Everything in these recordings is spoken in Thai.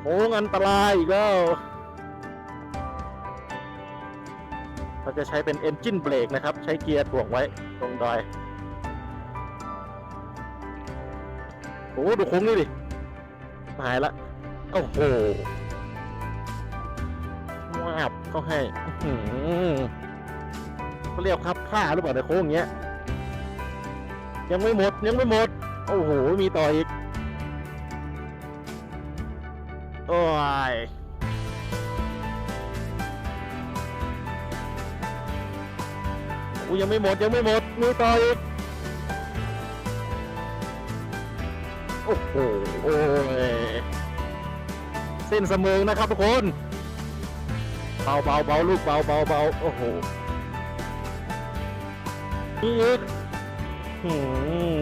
โค้งอันตรายอีกแล้วเราจะใช้เป็น Engine Brake นะครับ ใช้เกียร์ถ่วงไว้ตรงดอยโอ้ดูโค้งนี่ดิหายละโอ้โหวาบเขาให้เขาเรียกครับค่าหรือเปล่าในโค้งอย่างเงี้ย ยังไม่หมดยังไม่หมด โอ้โห มีต่ออีก โอ้ยโอ้ยังไม่หมดยังไม่หมดมีต่ออีกโอ้โหโอ้ยเส้นเสมอนะครับทุกคนเบาเบาเบาลูกเบาเบาเบาโอ้โหนี่อีกหืม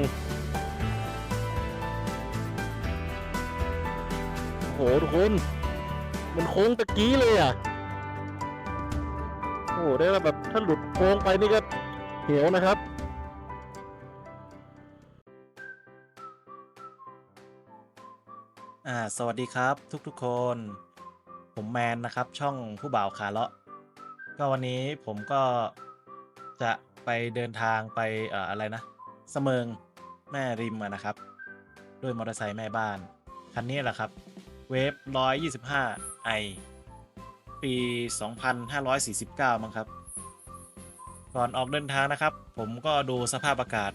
โอ้โหทุกคน มันโค้งตะกี้เลยอะ โอ้โหได้แบบ ถ้าหลุดโค้งไปนี่ก็เหวนะครับอ่าสวัสดีครับทุกๆคน ผมแมนนะครับ ช่องผู้บ่าวขาเลาะ ก็วันนี้ผมก็จะไปเดินทางไปเอ่ออะไรนะเสมิงแม่ริมนะครับ ด้วยมอเตอร์ไซค์แม่บ้าน คันนี้แหละครับ เวฟ125ไอปี 2549 มั้งครับ ก่อนออกเดินทางนะครับ ผมก็ดูสภาพอากาศ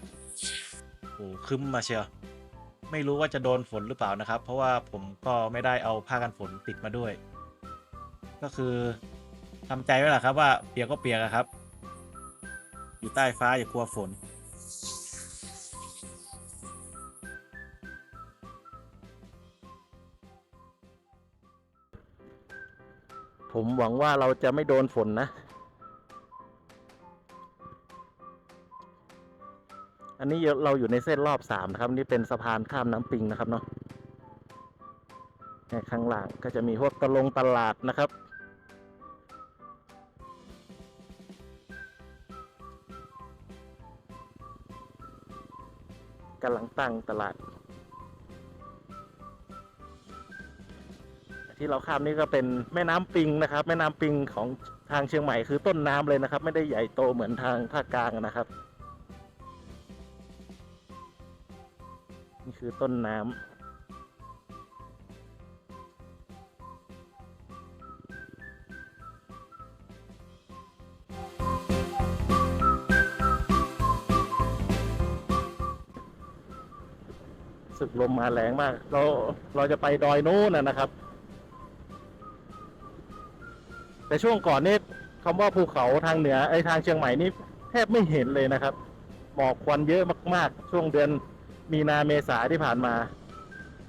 โอ้คึ้มมาเชียวไม่รู้ว่าจะโดนฝนหรือเปล่านะครับ เพราะว่าผมก็ไม่ได้เอาผ้ากันฝนติดมาด้วย ก็คือทำใจไว้แหละครับว่าเปียกก็เปียกอะครับ อยู่ใต้ฟ้าอย่ากลัวฝน ผมหวังว่าเราจะไม่โดนฝนนะ อันนี้เราอยู่ในเส้นรอบสามนะครับ นี่เป็นสะพานข้ามน้ำปิงนะครับเนาะเนี่ยข้างหลังก็จะมีพวกตะลงตลาดนะครับ กำลังตั้งตลาด ที่เราข้ามนี่ก็เป็นแม่น้ำปิงนะครับ แม่น้ำปิงของทางเชียงใหม่คือต้นน้ำเลยนะครับ ไม่ได้ใหญ่โตเหมือนทางภาคกลางนะครับ นี่คือต้นน้ำสึกลมมาแรงมาก เราเราจะไปดอยนู้นนะครับ แต่ช่วงก่อนนี่คำว่าภูเขาทางเหนือไอ้ทางเชียงใหม่นี่แทบไม่เห็นเลยนะครับ หมอกควันเยอะมาก ๆ ช่วงเดือนมีนาเมษาที่ผ่านมา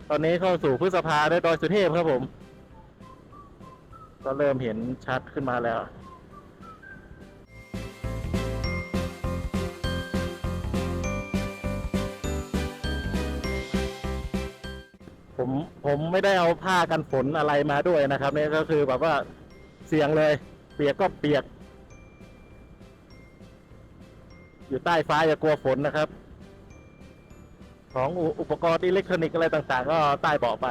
ตอนนี้เข้าสู่พฤษภาได้ดอยสุเทพครับผม ก็เริ่มเห็นชัดขึ้นมาแล้วผมผมไม่ได้เอาผ้ากันฝนอะไรมาด้วยนะครับนี่ก็คือแบบว่า สียงเลย เปียกก็เปียก อยู่ใต้ฟ้าอย่ากลัวฝนนะครับ ของอุอุปกรณ์อิเล็กทรอนิกส์อะไรต่างๆ ก็ใต้เบาะไป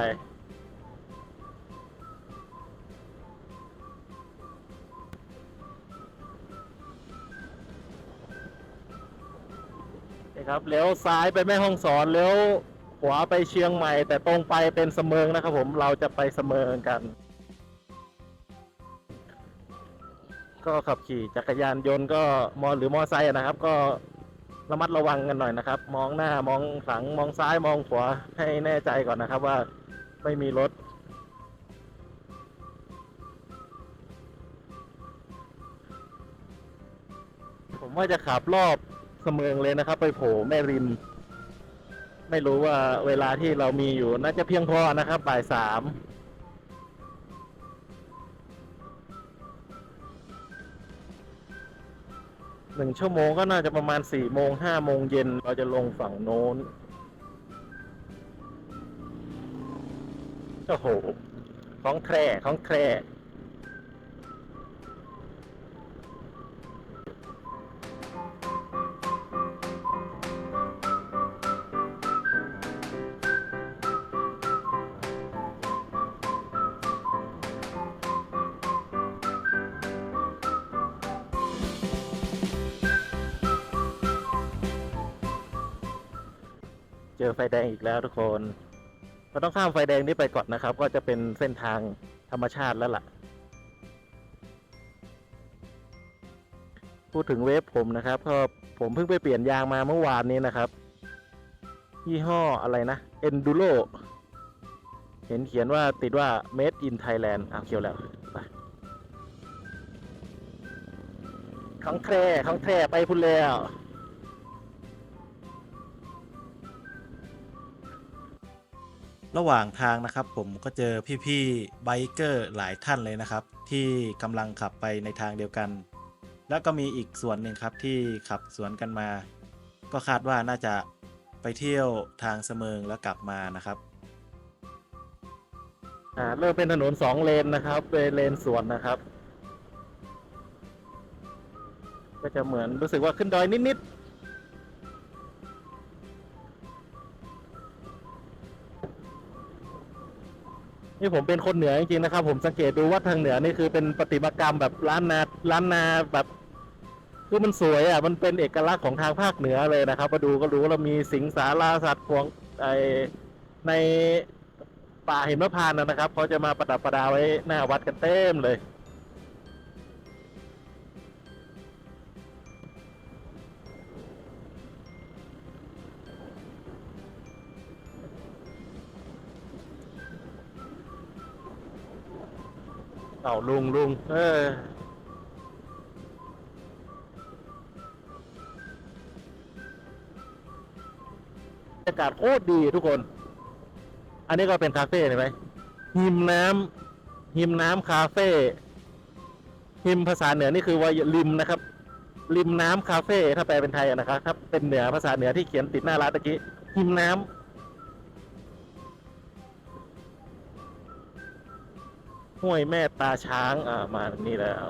นี่ครับเลี้ยวซ้ายไปแม่ห้องสอนเลี้ยวขวาไปเชียงใหม่ แต่ตรงไปเป็นเสมิงนะครับผมเราจะไปเสมิงกัน ก็ขับขี่จักรยานยนต์ก็มอหรือมอไซค์นะครับ ก็ระมัดระวังกันหน่อยนะครับ มองหน้ามองหลังมองซ้ายมองขวาให้แน่ใจก่อนนะครับว่าไม่มีรถ ผมว่าจะขับรอบเสมิงเลยนะครับ ไปโผล่แม่ริม ไม่รู้ว่าเวลาที่เรามีอยู่น่าจะเพียงพอนะครับบ่ายสาม หนึ่งชั่วโมงก็น่าจะประมาณสี่โมงห้าโมงเย็นเราจะลงฝั่งโน้นโอ้โหของแคร่ของแคร่ ไฟแดงอีกแล้วทุกคนเราต้องข้ามไฟแดงนี้ไปก่อนนะครับ ก็จะเป็นเส้นทางธรรมชาติแล้วล่ะ พูดถึงเวฟผมนะครับก็ผมเพิ่งไปเปลี่ยนยางมาเมื่อวานนี้นะครับ ยี่ห้ออะไรนะ Enduro เห็นเขียนว่าติดว่า Made in Thailand อะเขียวแล้วไปของแท้ของแท้ไปพุ่นแล้ว ระหว่างทางนะครับผมก็เจอพี่ๆไบเกอร์หลายท่านเลยนะครับ ที่กำลังขับไปในทางเดียวกัน แล้วก็มีอีกส่วนหนึ่งครับที่ขับสวนกันมา ก็คาดว่าน่าจะไปเที่ยวทางเสมิงแล้วกลับมานะครับ อ่าเริ่มเป็นถนนสองเลนนะครับเป็นเลนสวนนะครับ ก็จะเหมือนรู้สึกว่าขึ้นดอยนิดๆ นี่ผมเป็นคนเหนือจริงๆนะครับ ผมสังเกตดูว่าทางเหนือนี่คือเป็นประติมากรรมแบบล้านนาล้านนาแบบคือมันสวยอะมันเป็นเอกลักษณ์ของทางภาคเหนือเลยนะครับ มาดูก็รู้ว่าเรามีสิงสาราสัตว์พวงไอในป่าหิมพานต์นะครับเขาจะมาประดับประดาไว้หน้าวัดกันเต็มเลย เอาลุงลุงเออบรรยากาศโคตรดีทุกคน อันนี้ก็เป็นคาเฟ่เห็นไหมหิมน้ำหิมน้ำคาเฟ่หิมภาษาเหนือนี่คือว่าริมนะครับ ริมน้ำคาเฟ่ถ้าแปลเป็นไทยนะครับ ถ้าเป็นเหนือภาษาเหนือที่เขียนติดหน้าร้านตะกี้หิมน้ำ ห้วยแม่ตาช้างอ่ามาตรงนี้แล้ว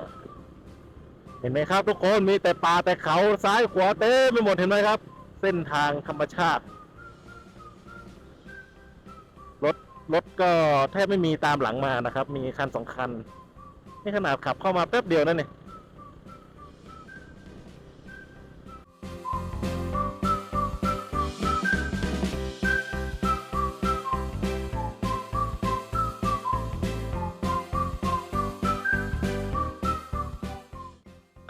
เห็นไหมครับ ทุกคนมีแต่ป่าแต่เขาซ้ายขวาเต็มไปหมดเห็นไหมครับ เส้นทางธรรมชาติรถรถก็แทบไม่มีตามหลังมานะครับ มีคันสองคันนี่ขนาดขับเข้ามาแป๊บเดียวนั่นเนี่ย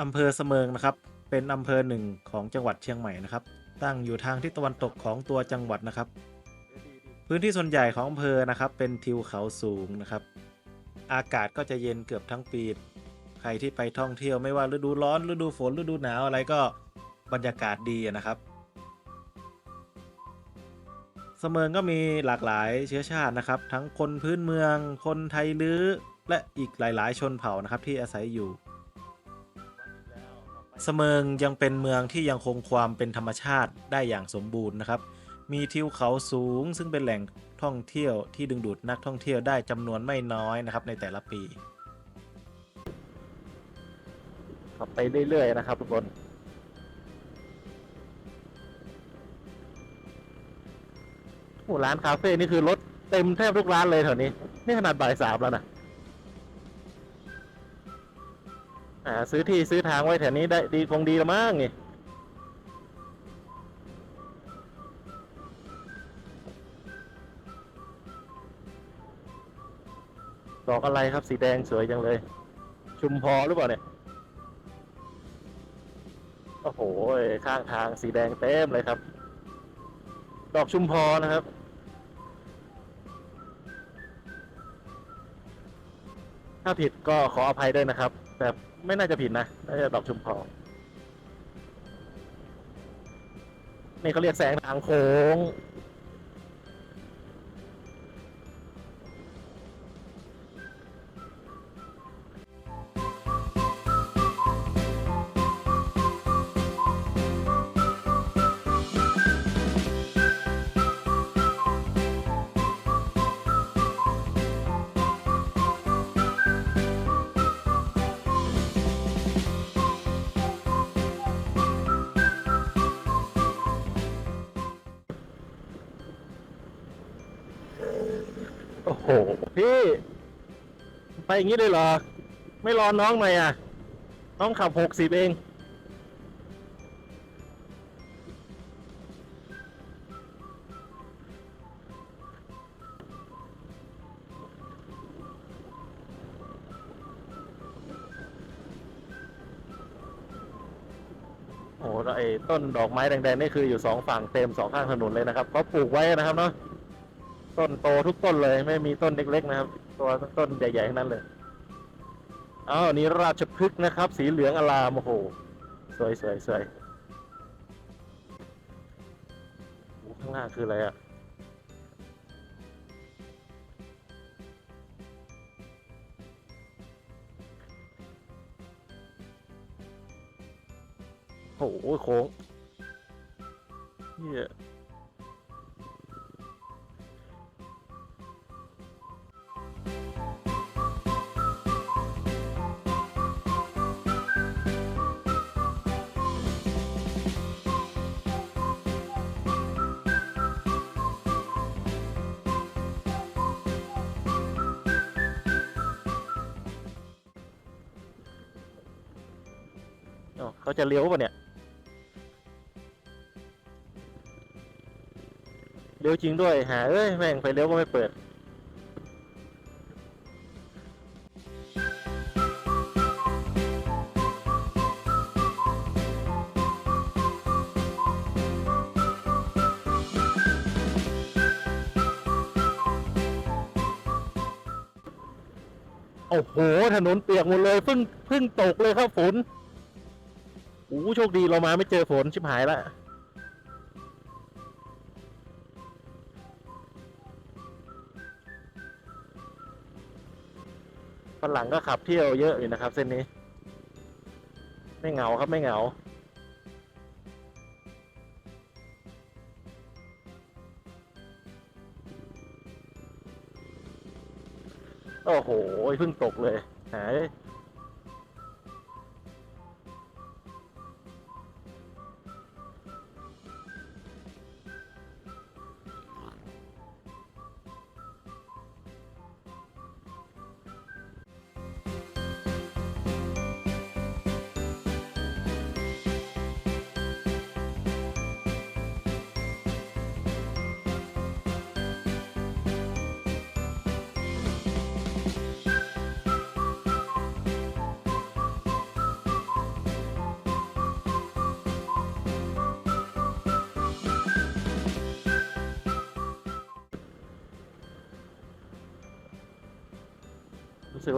อำเภอเสมิงนะครับ เป็นอำเภอหนึ่งของจังหวัดเชียงใหม่นะครับ ตั้งอยู่ทางทิศตะวันตกของตัวจังหวัดนะครับ พื้นที่ส่วนใหญ่ของอำเภอนะครับ เป็นทิวเขาสูงนะครับ อากาศก็จะเย็นเกือบทั้งปี ใครที่ไปท่องเที่ยวไม่ว่าฤดูร้อนฤดูฝนฤดูหนาวอะไรก็บรรยากาศดีนะครับเสมิงก็มีหลากหลายเชื้อชาตินะครับ ทั้งคนพื้นเมือง คนไทยลื้อ และอีกหลาย ๆ ชนเผ่านะครับที่อาศัยอยู่ เสมิงยังเป็นเมืองที่ยังคงความเป็นธรรมชาติได้อย่างสมบูรณ์นะครับ มีทิวเขาสูง ซึ่งเป็นแหล่งท่องเที่ยวที่ดึงดูดนักท่องเที่ยวได้จำนวนไม่น้อยนะครับในแต่ละปี ขับไปเรื่อยๆนะครับทุกคน โอ้ร้านคาเฟ่นี่คือรถเต็มแทบทุกร้านเลยแถวนี้ นี่ขนาดบ่ายสามแล้วนะ อ่าซื้อที่ซื้อทางไว้แถวนี้ได้ดีคงดีละมั้งนี่ดอกอะไรครับสีแดงสวยจังเลย ชุมพรหรือเปล่าเนี่ย โอ้โห ข้างทางสีแดงเต็มเลยครับ ดอกชุมพรนะครับถ้าผิดก็ขออภัยด้วยนะครับ แต่ ไม่น่าจะผิดนะน่าจะดอกชุมพรนี่เขาเรียกแสงทางโค้ง พี่ไปอย่างนี้เลยเหรอ ไม่รอน้องหน่อยอะ น้องขับหกสิบเอง โอ้โหไอ้ต้นดอกไม้แดงๆนี่คืออยู่สองฝั่งเต็มสองข้างถนนเลยนะครับก็ปลูกไว้นะครับเนาะ ต้นโตทุกต้นเลย ไม่มีต้นเล็กๆนะครับ ตัวต้นใหญ่ๆทั้งนั้นเลยอ้าวอันนี้ราชพฤกษ์นะครับ สีเหลืองอลามโอ้โหสวยสวยสวยข้างหน้าคืออะไรอะโอ้โหโค้งเฮีย เขาจะเลี้ยวป่ะเนี่ย เลี้ยวจริงด้วยหาเอ้ย แม่งไฟเลี้ยวก็ไม่เปิดโอ้โห ถนนเปียกหมดเลยเพิ่งเพิ่งตกเลยครับฝน อ้โหโชคดีเรามาไม่เจอฝนชิบหายละฝรั่งก็ขับเที่ยวเยอะอยู่นะครับ เส้นนี้ ไม่เหงาครับไม่เหงาโอ้โหเพิ่งตกเลยหาย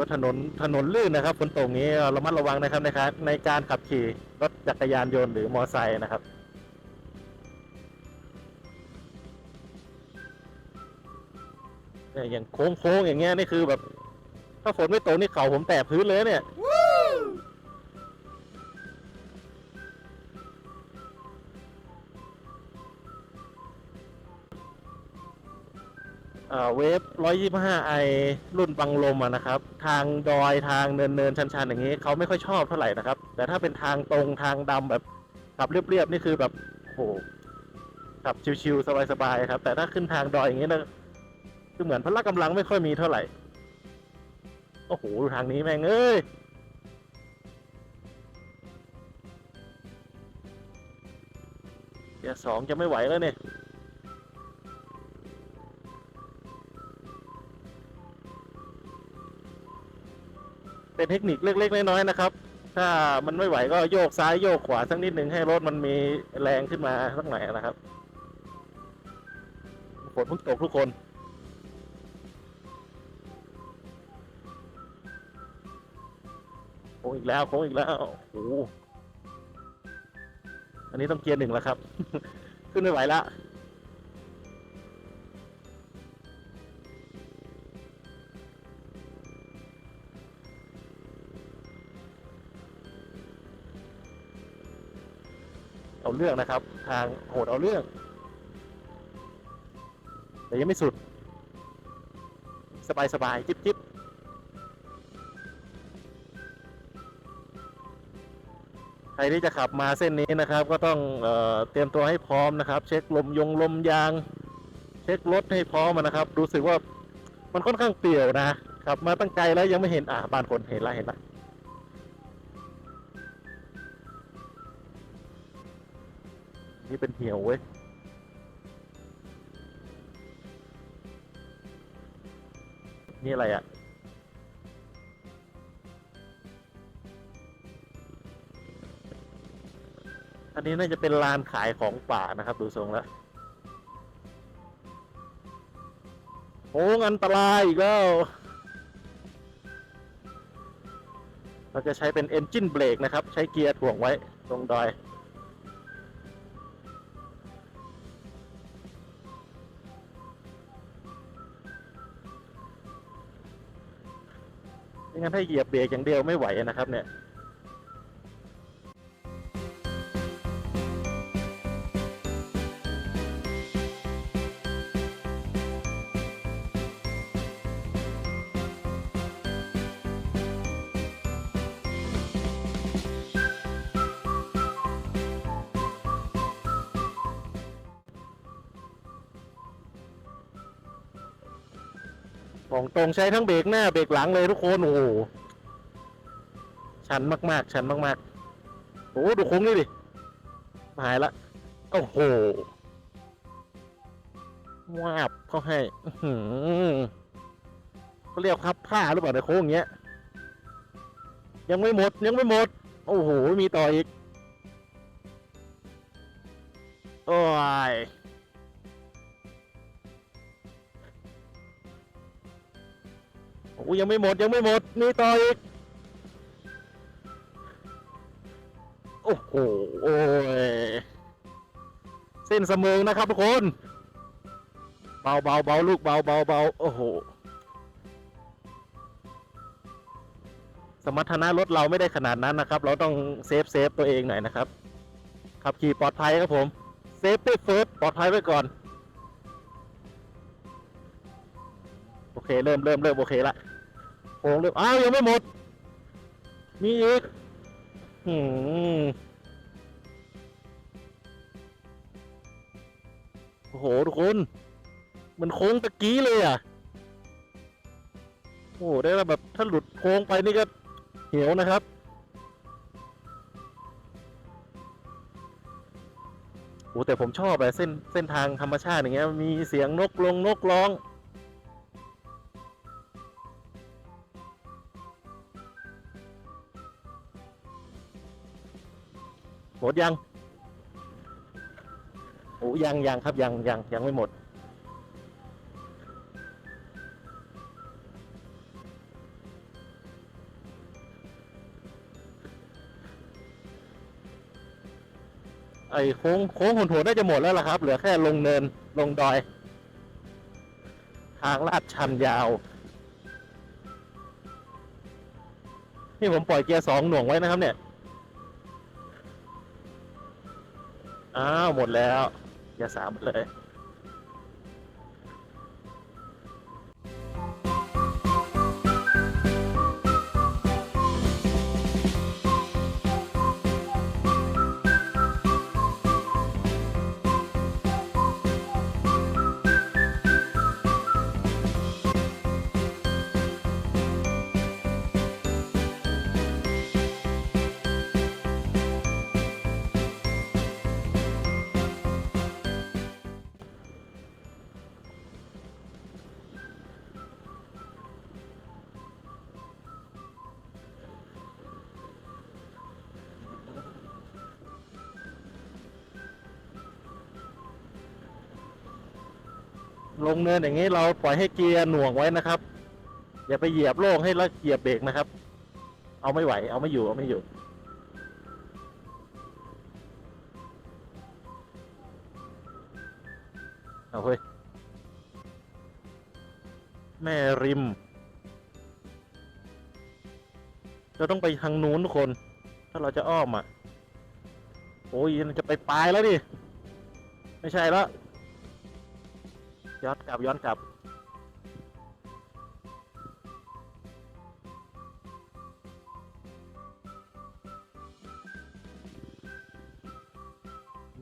ว่าถนนถนนลื่นนะครับฝนตกนี้ระมัดระวังนะครับในการในการขับขี่รถจักรยานยนต์หรือมอเตอร์ไซค์นะครับอย่างโค้งโค้งๆอย่างเงี้ยนี่คือแบบ ถ้าฝนไม่ตกนี่เข่าผมแตะพื้นเลยเนี่ย เวฟ125ไอรุ่นบังลมอะนะครับ ทางดอยทางเนินเนินๆชันๆอย่างนี้เขาไม่ค่อยชอบเท่าไหร่นะครับ แต่ถ้าเป็นทางตรงทางดำแบบขับเรียบๆนี่คือแบบโอ้โหขับชิวๆสบายๆครับ แต่ถ้าขึ้นทางดอยอย่างนี้นะคือเหมือนพละกำลังไม่ค่อยมีเท่าไหร่โอ้โหดูทางนี้แม่งเอ้ยเกียร์สองจะไม่ไหวแล้วเนี่ย เป็นเทคนิคเล็กๆน้อยๆนะครับ ถ้ามันไม่ไหวก็โยกซ้ายโยกขวาสักนิดหนึ่งให้รถมันมีแรงขึ้นมาสักหน่อยนะครับฝนเพิ่งตกทุกคนโค้งอีกแล้วโค้งอีกแล้วโอ้โหอันนี้ต้องเกียร์หนึ่งแล้วครับ ขึ้นไม่ไหวละ เรื่องนะครับ ทางโหดเอาเรื่อง แต่ยังไม่สุด สบายสบายๆจิ๊บจิ๊บใครที่จะขับมาเส้นนี้นะครับ ก็ต้องเออเตรียมตัวให้พร้อมนะครับ เช็คลมยงลมยาง เช็ครถให้พร้อมนะครับ รู้สึกว่ามันค่อนข้างเปลี่ยวนะขับมาตั้งไกลแล้วยังไม่เห็นอ่าบานคนเห็นละเห็นละ นี่เป็นเหี่ยวเว้ยนี่อะไรอะ่ะถนนี้น่าจะเป็นลานขายของป่านะครับ ดูทรงแล้วโอ้งอันตรายอีกแล้ว เราจะใช้เป็น Engine Brake นะครับ ใช้เกียร์ถ่วงไว้ตรงดอย ไม่งั้นถ้าเหยียบเบรกอย่างเดียวไม่ไหวนะครับเนี่ย ตรงใช้ทั้งเบรกหน้าเบรกหลังเลยทุกคนโอ้โหชันมาก ๆ ชันมากๆโอ้ดูโค้งนี่ดิหายละโอ้โหวาบเขาให้เขาเรียกพับผ้าหรือเปล่าในโค้งอย่างเงี้ย ยังไม่หมดยังไม่หมด โอ้โห มีต่ออีก โอ้ย โอ้ยังไม่หมดยังไม่หมดมีต่ออีกโอ้โหโอ้ยเส้นเสมองนะครับทุกคน เบาเบาเบาลูกเบาเบาเบาโอ้โหสมรรถนะรถเราไม่ได้ขนาดนั้นนะครับ เราต้องเซฟเซฟตัวเองหน่อยนะครับ ขับขี่ปลอดภัยครับผม เซฟตี้เฟิร์สปลอดภัยไว้ก่อน โอเค เริ่มเริ่มเริ่มโอเคละ ค้งเริ่มอ้าวยังไม่หมด มีอีกหืมโอ้โหทุกคน มันโค้งตะกี้เลยอะ โอ้โหได้แล้วแบบถ้าหลุดโค้งไปนี่ก็เหี่ยวนะครับ โอ้แต่ผมชอบอะเส้นเส้นทางธรรมชาติอย่างเงี้ย มีเสียงนกลงนกร้อง มดยังโอ้ยังยังครับยังยังยังไม่หมด ไอ้โค้งโค้งหนโหนน่าจะหมดแล้วล่ะครับ เหลือแค่ลงเนินลงดอย ทางลาดชันยาว นี่ผมปล่อยเกียร์สองหน่วงไว้นะครับเนี่ย อ้าวหมดแล้ว อย่าสามหมดเลย งเนินอย่างนี้เราปล่อยให้เกียร์หน่วงไว้นะครับ อย่าไปเหยียบโล่งให้แล้วเหยียบเบรกนะครับ เอาไม่ไหว เอาไม่อยู่เอาไม่อยู่เอาเฮ้ยแม่ริม เราต้องไปทางนู้นทุกคน ถ้าเราจะอ้อมอะ โอ้ยมันจะไปปลายแล้วดิ ไม่ใช่แล้ว ลับย้อนกลับ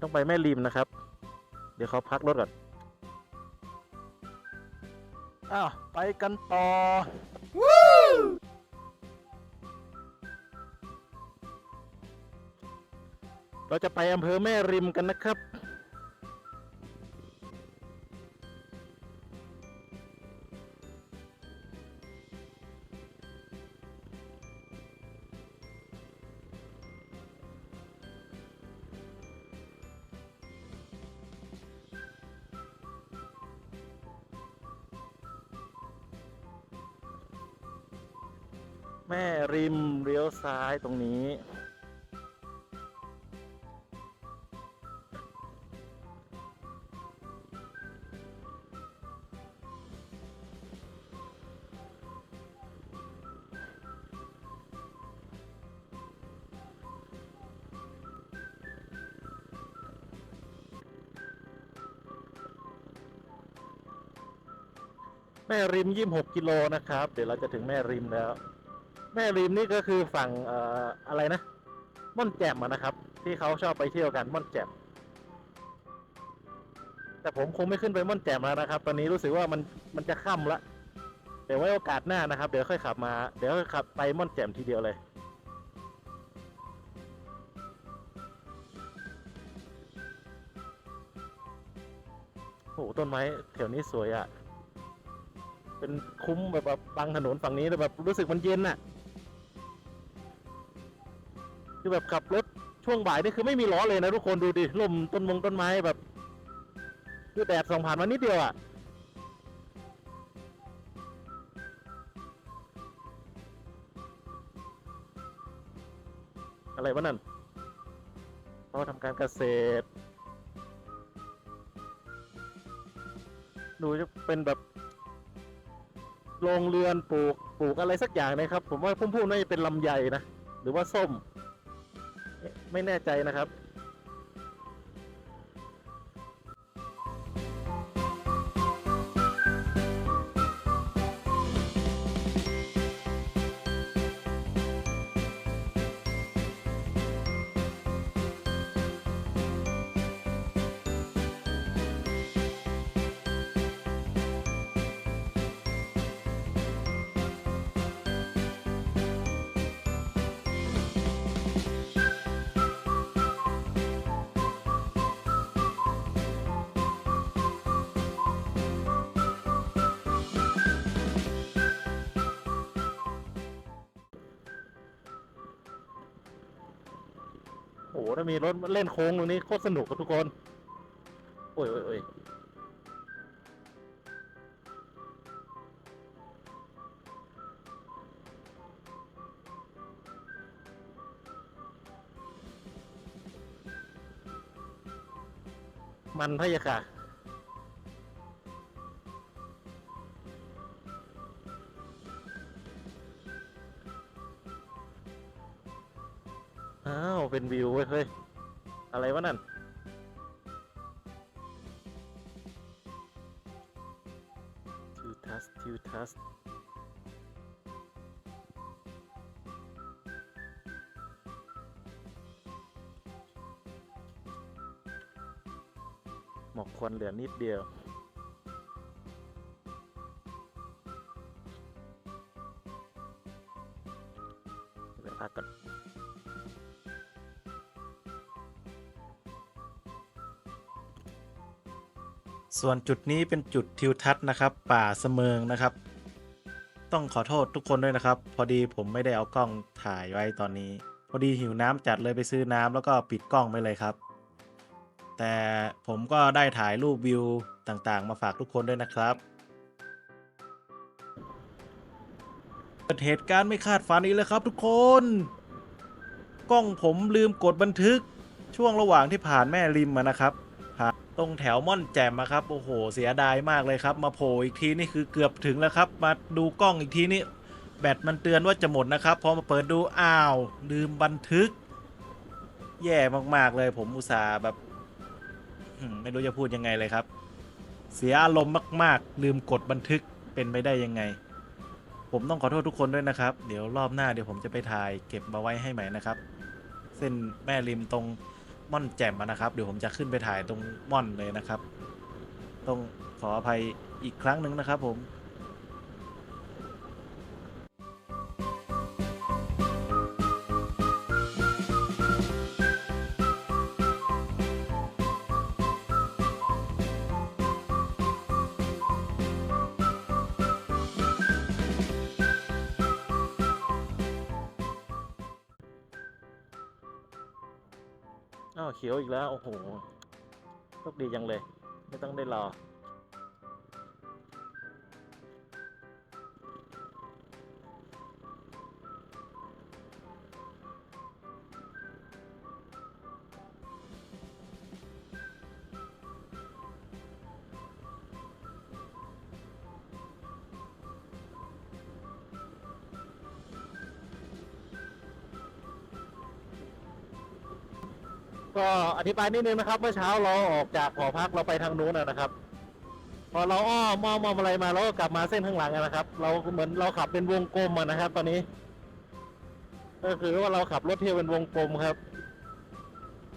ต้องไปแม่ริมนะครับ เดี๋ยวเขาพักรถก่อน อ้าว ไปกันต่อ เราจะไปอำเภอแม่ริมกันนะครับ ตรงนี้ แม่ริมยี่หกกิโลนะครับ เดี๋ยวเราจะถึงแม่ริมแล้ว แม่ริมนี่ก็คือฝั่งเอ่ออะไรนะม่อนแจ่มะนะครับ ที่เขาชอบไปเที่ยวกันม่อนแจ่มแต่ผมคงไม่ขึ้นไปม่อนแจ่มแล้วนะครับ ตอนนี้รู้สึกว่ามันมันจะค่ำละเดี๋ยวไว้โอกาสหน้านะครับ เดี๋ยวค่อยขับมา เดี๋ยวค่อยขับไปม่อนแจ่มทีเดียวเลยโอ้โหต้นไม้แถวนี้สวยอะ่ะ เป็นคุ้มแบบว่างถนนฝั่งนี้แล้วแบบรู้สึกมันเย็นน่ะ คือแบบขับรถช่วงบ่ายนี่คือไม่มีล้อเลยนะทุกคนดูดิลมต้นมงต้นไม้แบบคือแดดส่องผ่านมานิดเดียวอะ่ะอะไรวะนั่นเขาทำการเกษตร ดูจะเป็นแบบโรงเรือนปลูกปลูกอะไรสักอย่างนะครับ ผมว่าพุ่มพุ่มน่าจะเป็นลำไยนะ หรือว่าส้ม ไม่แน่ใจนะครับ โอ้โหถ้ามีรถเล่นโค้งตรงนี้โคตรสนุกกับทุกคน โอ้ยโอ้ยโอ้ยมันพะยะค่ะ เป็นวิวเว้ยเฮ้ย อะไรวะนั่น ทิวทัส ทิวทัส หมอกควันเหลือนิดเดียว ส่วนจุดนี้เป็นจุดทิวทัศน์นะครับ ป่าเสมิงนะครับ ต้องขอโทษทุกคนด้วยนะครับ พอดีผมไม่ได้เอากล้องถ่ายไว้ตอนนี้ พอดีหิวน้ำจัดเลยไปซื้อน้ำแล้วก็ปิดกล้องไปเลยครับ แต่ผมก็ได้ถ่ายรูปวิวต่างๆ มาฝากทุกคนด้วยนะครับเกิดเหตุการณ์ไม่คาดฝันอีกแล้วครับ ทุกคน กล้องผมลืมกดบันทึกช่วงระหว่างที่ผ่านแม่ริมมานะครับ รงแถวม่อนแจ่มครับโอ้โห เสียดายมากเลยครับ มาโผล่อีกทีนี่คือเกือบถึงแล้วครับ มาดูกล้องอีกทีนี่แบตมันเตือนว่าจะหมดนะครับพอมาเปิดดูอ้าวลืมบันทึก แย่มากๆเลย ผมอุตส่าห์แบบไม่รู้จะพูดยังไงเลยครับ เสียอารมณ์มาก ๆ ลืมกดบันทึกเป็นไปได้ยังไง ผมต้องขอโทษทุกคนด้วยนะครับ เดี๋ยวรอบหน้าเดี๋ยวผมจะไปถ่ายเก็บมาไว้ให้ใหม่นะครับ เส้นแม่ริมตรง ม่อนแจ่มอะนะครับ เดี๋ยวผมจะขึ้นไปถ่ายตรงม่อนเลยนะครับ ต้องขออภัยอีกครั้งหนึ่งนะครับผม ขียวอีกแล้ว โอ้โหโชคดีจังเลย ไม่ต้องได้รออ ธิบายนิดนึงนะครับ เมื่อเช้าเราออกจากหอพักเราไปทางนู้นนะครับ พอเราอ้อมมอมอมอะไรมาเราก็กลับมาเส้นข้างหลังนะครับ เราเหมือนเราขับเป็นวงกลมนะครับ ตอนนี้ ก็คือว่าเราขับรถเที่ยวเป็นวงกลมครับ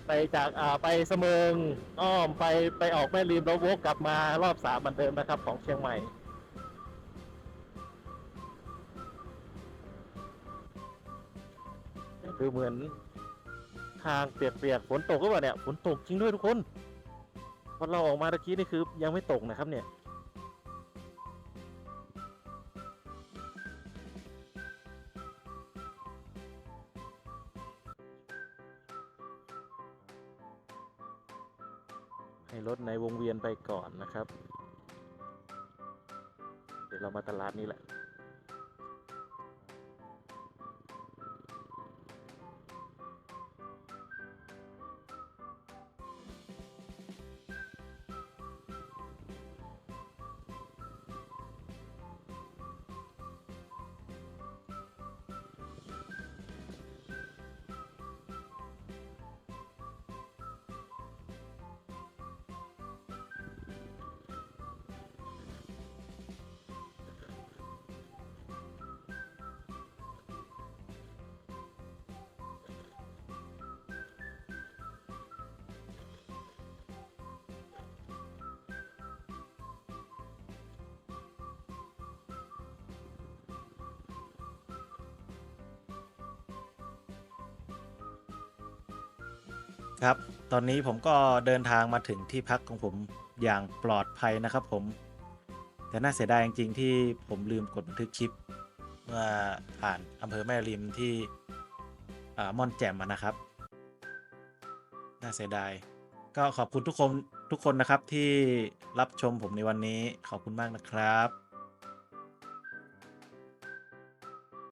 ไปจากอ่าไปเสมิงอ้อมไปไปออกแม่ริมแล้ววกกลับมารอบสามเหมือนเดิมนะครับ ของเชียงใหม่คือเหมือน ทางเปียกๆฝนตกก็ว่าเนี่ยฝนตกจริงด้วยทุกคนพอเราออกมาตะกี้นี่คือยังไม่ตกนะครับเนี่ย ครับ ตอนนี้ผมก็เดินทางมาถึงที่พักของผมอย่างปลอดภัยนะครับผม แต่น่าเสียดายจริงๆที่ผมลืมกดบันทึกคลิปเมื่อผ่านอำเภอแม่ริมที่ม่อนแจ่มนะครับ น่าเสียดาย ก็ขอบคุณทุกคนทุกคนนะครับที่รับชมผมในวันนี้ขอบคุณมากนะครับ